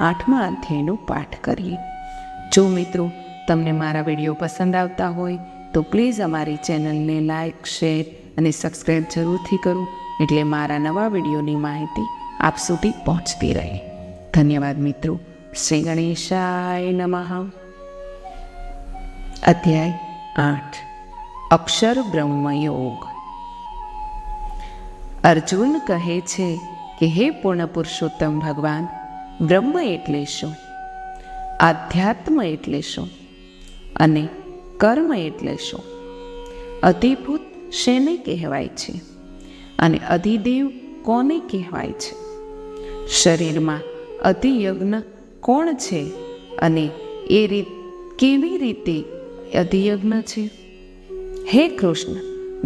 આઠમા અધ્યાયનો પાઠ કરીએ. જો મિત્રો તમને મારા વીડિયો પસંદ આવતા હોય, તો પ્લીઝ અમારી ચેનલને લાઇક શેર અને સબસ્ક્રાઈબ જરૂરથી કરો, એટલે મારા નવા વિડીયોની માહિતી આપ સુધી પહોંચતી રહે. ધન્યવાદ મિત્રો. શ્રી ગણેશાય નમઃ. અધ્યાય આઠ. અક્ષર બ્રહ્મયોગ અર્જુન કહે છે કે, હે પૂર્ણ પુરુષોત્તમ ભગવાન બ્રહ્મ એટલે શું? આધ્યાત્મ એટલે શું? અને કર્મ એટલે શું? અધિભૂત શેને કહેવાય છે? અને અધિદેવ કોને કહેવાય છે? શરીરમાં અધિયજ્ઞ કોણ છે? અને એ રીત કેવી રીતે અધિયજ્ઞ છે? હે કૃષ્ણ,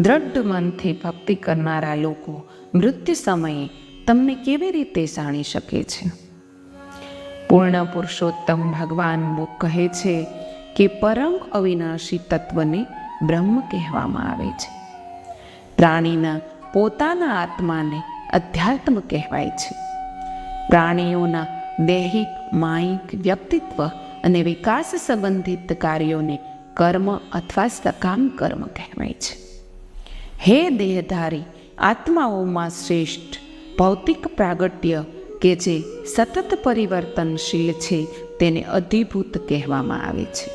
દ્રઢ મનથી ભક્તિ કરનારા લોકો મૃત્યુ સમયે તમને કેવી રીતે જાણી શકે છે? પૂર્ણ પુરુષોત્તમ ભગવાન કહે છે કે પરમ અવિનાશી તત્વને બ્રહ્મ કહેવામાં આવે છે. પ્રાણીના પોતાના આત્માને અધ્યાત્મ કહેવાય છે. પ્રાણીઓના દૈહિક, માયિક, વ્યક્તિત્વ અને વિકાસ સંબંધિત કાર્યોને કર્મ અથવા સકામ કર્મ કહેવાય છે. હે દેહધારી, આત્માઓમાં શ્રેષ્ઠ, ભૌતિક પ્રાગટ્ય કે જે સતત પરિવર્તનશીલ છે તેને અધિભૂત કહેવામાં આવે છે.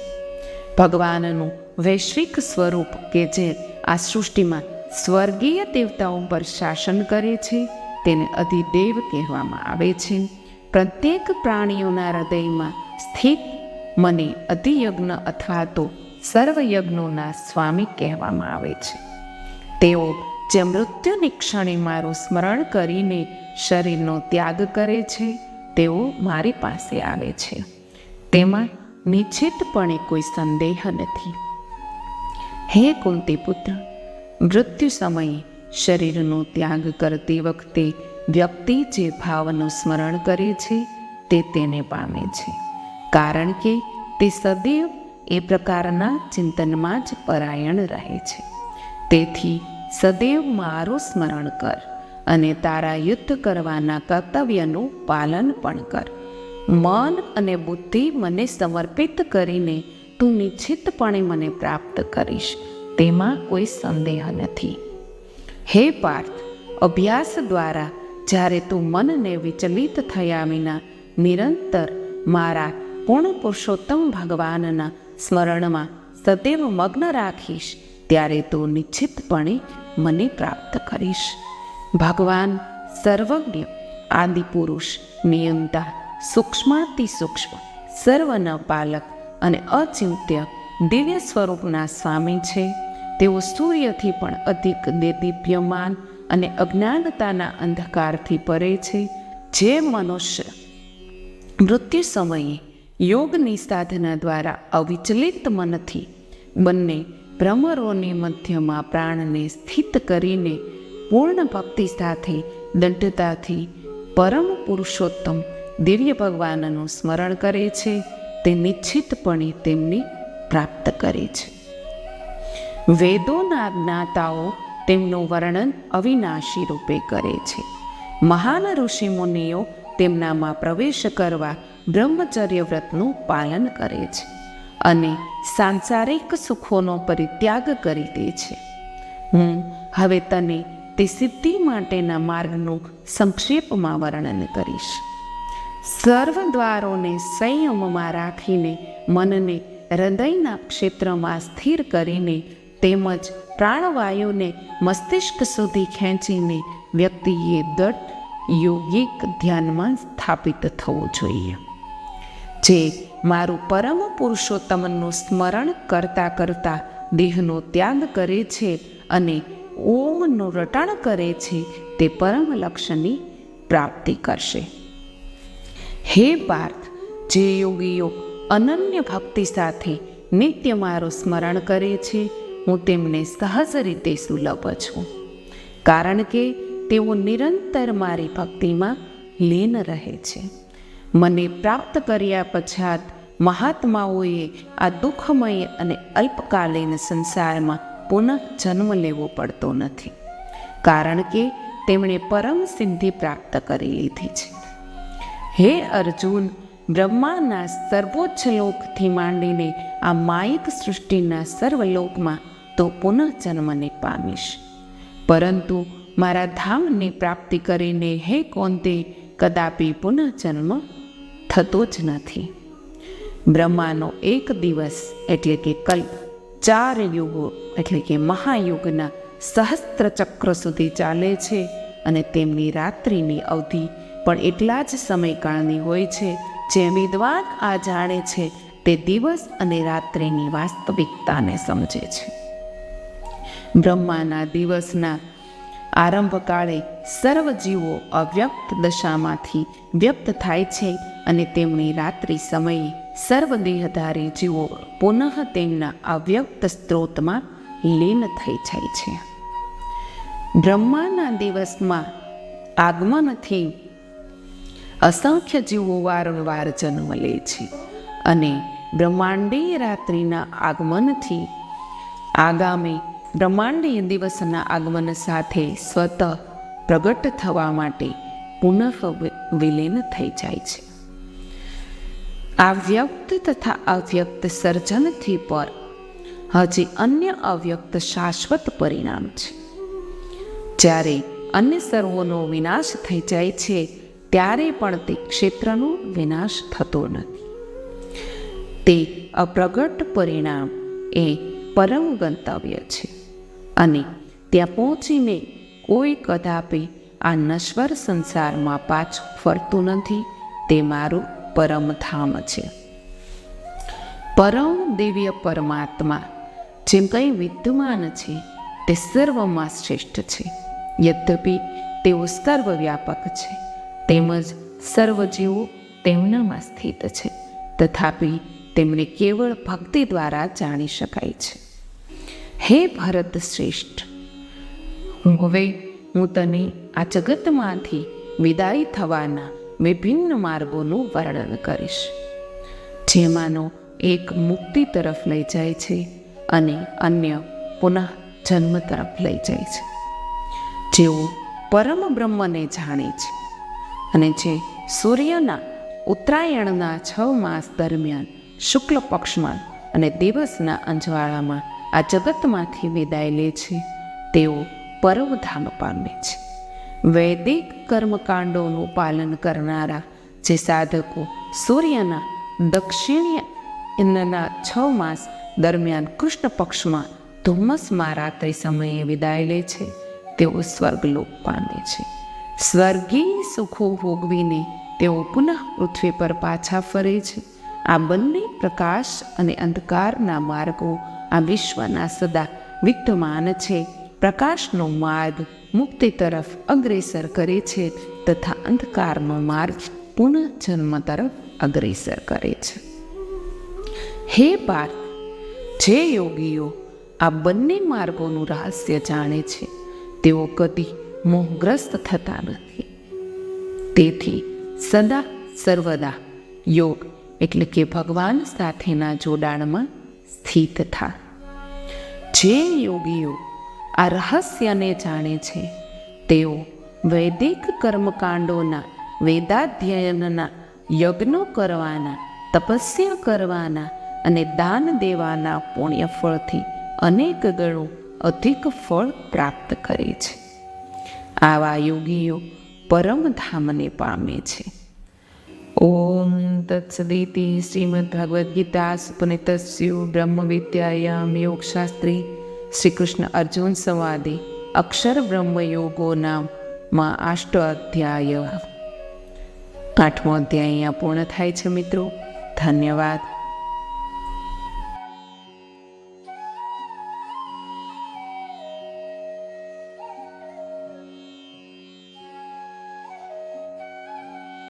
ભગવાનનું વૈશ્વિક સ્વરૂપ કે જે આ સૃષ્ટિમાં સ્વર્ગીય દેવતાઓ પર શાસન કરે છે તેને અધિદેવ કહેવામાં આવે છે. પ્રત્યેક પ્રાણીઓના હૃદયમાં સ્થિત મને અધિયજ્ઞ અથવા તો સર્વયજ્ઞોના સ્વામી કહેવામાં આવે છે. તેઓ જે મૃત્યુની ક્ષણે મારું સ્મરણ કરીને શરીરનો ત્યાગ કરે છે, તેઓ મારી પાસે આવે છે. તેમાં નિશ્ચિતપણે કોઈ સંદેહ નથી. હે કુંતી પુત્ર મૃત્યુ સમયે શરીરનો ત્યાગ કરતી વખતે વ્યક્તિ જે ભાવનું સ્મરણ કરે છે, તે તેને પામે છે. કારણ કે તે સદૈવ એ પ્રકારના ચિંતનમાં જ પરાયણ રહે છે. તેથી સદૈવ મારું સ્મરણ કર અને તારા યુદ્ધ કરવાના કર્તવ્યનું પાલન પણ કર. મન અને બુદ્ધિ મને સમર્પિત કરીને તું નિશ્ચિતપણે મને પ્રાપ્ત કરીશ, તેમાં કોઈ સંદેહ નથી. હે પાર્થ, અભ્યાસ દ્વારા જ્યારે તું મનને વિચલિત થયા વિના નિરંતર મારા પૂર્ણ પુરુષોત્તમ ભગવાનના સ્મરણમાં સદૈવ મગ્ન રાખીશ, ત્યારે તું નિશ્ચિતપણે મને પ્રાપ્ત કરીશ. ભગવાન સર્વજ્ઞ આદિપુરુષ નિયંતા સૂક્ષ્માતિ સૂક્ષ્મ, સર્વના પાલક અને અચિંત્ય દિવ્ય સ્વરૂપના સ્વામી છે. તેઓ સૂર્યથી પણ અધિક દેદીપ્યમાન અને અજ્ઞાનતાના અંધકારથી પરે છે. જે મનુષ્ય મૃત્યુ સમયે યોગની સાધના દ્વારા અવિચલિત મનથી બંને ભ્રમરોની મધ્યમાં પ્રાણને સ્થિત કરીને પૂર્ણ ભક્તિ સાથે દંડતાથી પરમ પુરુષોત્તમ દિવ્ય ભગવાનનું સ્મરણ કરે છે, તે નિશ્ચિતપણે તેમને પ્રાપ્ત કરે છે. વેદોના જ્ઞાતાઓ તેમનું વર્ણન અવિનાશી રૂપે કરે છે. મહાન ઋષિમુનિઓ તેમનામાં પ્રવેશ કરવા બ્રહ્મચર્ય વ્રતનું પાલન કરે છે. અને સાંસારિક સુખોનો પરિત્યાગ કરી દે છે. હું હવે તને તે સિદ્ધિ માટેના માર્ગનું સંક્ષેપમાં વર્ણન કરીશ. સર્વ દ્વારોને સંયમમાં રાખીને મનને હૃદયના ક્ષેત્રમાં સ્થિર કરીને તેમજ પ્રાણવાયુને મસ્તિષ્ક સુધી ખેંચીને વ્યક્તિએ દટ યોગિક ધ્યાનમાં સ્થાપિત થવું જોઈએ. જે મારું પરમ પુરુષોત્તમનું સ્મરણ કરતા કરતા દેહનો ત્યાગ કરે છે અને ઓમનું રટણ કરે છે તે પરમ લક્ષ્યની પ્રાપ્તિ કરશે. હે પાર્થ, જે યોગીઓ અનન્ય ભક્તિ સાથે નિત્ય મારું સ્મરણ કરે છે, હું તેમને સહજ રીતે સુલભ છું. કારણ કે તેઓ નિરંતર મારી ભક્તિમાં લીન રહે છે. મને પ્રાપ્ત કર્યા પછાત મહાત્માઓએ આ દુઃખમય અને અલ્પકાલીન સંસારમાં પુનઃ જન્મ લેવો પડતો નથી. કારણ કે તેમણે પરમ સિદ્ધિ પ્રાપ્ત કરી લીધી છે. હે અર્જુન, બ્રહ્માના સર્વોચ્ચ લોકથી માંડીને આ માયિક સૃષ્ટિના સર્વલોકમાં તો પુનઃ જન્મને પામીશ. પરંતુ મારા ધામની પ્રાપ્તિ કરીને હે કોંતે, કદાપી પુનઃજન્મ થતો જ નથી. બ્રહ્માનો એક દિવસ એટલે કે કલ્પ ચાર યુગો એટલે કે મહાયુગના સહસ્ત્ર ચક્ર સુધી ચાલે છે અને તેમની રાત્રિની અવધિ પણ એટલા જ સમયકાળની હોય છે, જે વિદ્વાન આ જાણે છે તે દિવસ અને રાત્રિની વાસ્તવિકતાને સમજે છે. બ્રહ્માના દિવસના આરંભકાળે સર્વ જીવો અવ્યક્ત દશામાંથી વ્યક્ત થાય છે અને તેમણે રાત્રિ સમયે સર્વદેહધારી જીવો પુનઃ તેમના અવ્યક્ત સ્ત્રોતમાં લીન થઈ જાય છે. બ્રહ્માના દિવસમાં આગમનથી અસંખ્ય જીવો વારંવાર જન્મ લે છે અને બ્રહ્માંડીય રાત્રિના આગમનથી આગામી બ્રહ્માંડીય દિવસના આગમન સાથે સ્વતઃ પ્રગટ થવા માટે પુનઃ વિલીન થઈ જાય છે. આ વ્યક્ત તથા અવ્યક્ત સર્જનથી પર. હજી અન્ય અવ્યક્ત શાશ્વત પરિણામ છે. જ્યારે અન્ય સર્વોનો વિનાશ થઈ જાય છે, ત્યારે પણ તે ક્ષેત્રનો વિનાશ થતો નથી. તે અપ્રગટ પરિણામ એ પરમ ગંતવ્ય છે અને ત્યાં પહોંચીને કોઈ કદાપી આ નશ્વર સંસારમાં પાછું ફરતું નથી તે મારું પરમધામ છે. પરમ દિવ્ય પરમાત્મા, જેમ કંઈ વિદ્યમાન છે, તે સર્વમાં શ્રેષ્ઠ છે. યદ્યપિ તેઓ સર્વવ્યાપક છે, તેમજ સર્વ જીવો તેમનામાં સ્થિત છે, તથાપિ તેમને કેવળ ભક્તિ દ્વારા જાણી શકાય છે. હે ભરત શ્રેષ્ઠ, હવે હું તને આ જગતમાંથી વિદાય થવાના વિભિન્ન માર્ગોનું વર્ણન કરીશ. જેમાંનો એક મુક્તિ તરફ લઈ જાય છે અને અન્ય પુનઃ જન્મ તરફ લઈ જાય છે. જેઓ પરમ બ્રહ્મને જાણે છે અને જે સૂર્યના ઉત્તરાયણના છ માસ દરમિયાન શુક્લ પક્ષમાં અને દિવસના અંજવાળામાં આ જગતમાંથી વિદાય લે છે, તેઓ પરમધામ પામે છે. વૈદિક કર્મકાંડોનું પાલન કરનારા જે સાધકો સૂર્યના દક્ષિણીયના છ માસ દરમિયાન કૃષ્ણ પક્ષમાં ધુમ્મસમાં રાત્રિ સમયે વિદાય લે છે. તેઓ સ્વર્ગલોક પામે છે. સ્વર્ગીય સુખો ભોગવીને તેઓ પુનઃ પૃથ્વી પર પાછા ફરે છે. આ બંને પ્રકાશ અને અંધકારના માર્ગો આ વિશ્વના સદા વિદ્યમાન છે. પ્રકાશનો માર્ગ મુક્તિ તરફ અગ્રેસર કરે છે તથા અંધકારનો માર્ગ પુનઃજન્મ તરફ અગ્રેસર કરે છે. હે પાર્થ, જે યોગીઓ આ બંને માર્ગોનું રહસ્ય જાણે છે, તેઓ કદી મોહગ્રસ્ત થતા નથી. તેથી સદા સર્વદા યોગ એટલે કે ભગવાન સાથેના જોડાણમાં સ્થિત થા. જે યોગીઓ આ રહસ્યને જાણે છે. તેઓ વૈદિક કર્મકાંડોના, વેદાધ્યયનના, યજ્ઞો કરવાના, તપસ્યા કરવાના અને દાન દેવાના પુણ્ય ફળથી અનેક ગણું અધિક ફળ પ્રાપ્ત કરે છે. આવા યોગીઓ પરમધામને પામે છે. ઓમ તત્સદિતિ શ્રીમદ ભગવદ્ ગીતા સુપનિતસ્યુ બ્રહ્મ વિદ્યાયામ યોગશાસ્ત્રી શ્રી કૃષ્ણ અર્જુન સંવાદે અક્ષર બ્રહ્મયોગો નામમાં આષ્ટ અધ્યાય. આઠમો અધ્યાય અહીંયા પૂર્ણ થાય છે મિત્રો. ધન્યવાદ.